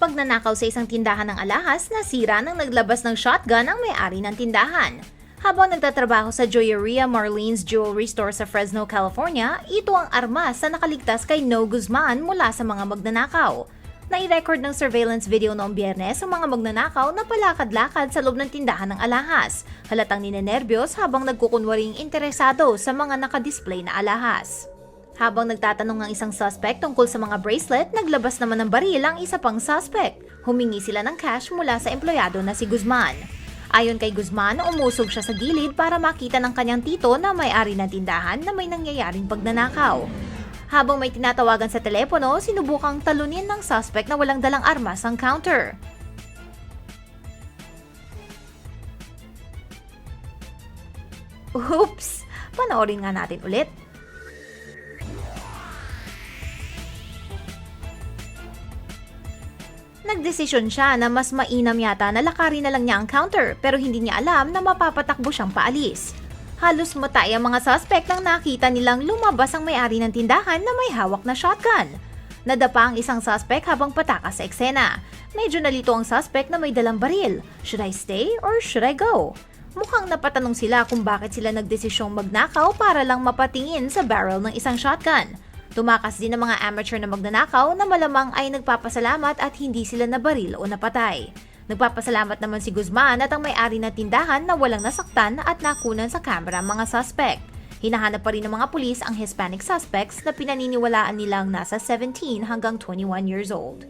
Pagnanakaw sa isang tindahan ng alahas, nasira nang naglabas ng shotgun ang may-ari ng tindahan. Habang nagtatrabaho sa Joyeria Marlene's Jewelry Store sa Fresno, California, ito ang armas na nakaligtas kay No Guzman mula sa mga magnanakaw. Nai-record ng surveillance video noong biyernes ang mga magnanakaw na palakad-lakad sa loob ng tindahan ng alahas. Halatang ninenervyos habang nagkukunwaring interesado sa mga nakadisplay na alahas. Habang nagtatanong ang isang suspect tungkol sa mga bracelet, naglabas naman ng baril ang isa pang suspect. Humingi sila ng cash mula sa empleyado na si Guzman. Ayon kay Guzman, umusog siya sa gilid para makita ng kanyang tito na may-ari ng tindahan na may nangyayaring pagnanakaw. Habang may tinatawagan sa telepono, sinubukang talunin ng suspect na walang dalang armas ang counter. Oops! Panoorin nga natin ulit. Nagdesisyon siya na mas mainam yata na lakarin na lang niya ang counter pero hindi niya alam na mapapatakbo siyang paalis. Halos matay ang mga suspect nang nakita nilang lumabas ang may-ari ng tindahan na may hawak na shotgun. Nadapa ang isang suspect habang patakas sa eksena. Medyo nalito ang suspect na may dalang baril. Should I stay or should I go? Mukhang napatanong sila kung bakit sila nagdesisyong magnakaw para lang mapatingin sa barrel ng isang shotgun. Tumakas din ang mga amateur na magnanakaw na malamang ay nagpapasalamat at hindi sila nabaril o napatay. Nagpapasalamat naman si Guzman at ang may-ari ng tindahan na walang nasaktan at nakunan sa kamera ang mga suspect. Hinahanap pa rin ng mga pulis ang Hispanic suspects na pinaniniwalaan nilang nasa 17 hanggang 21 years old.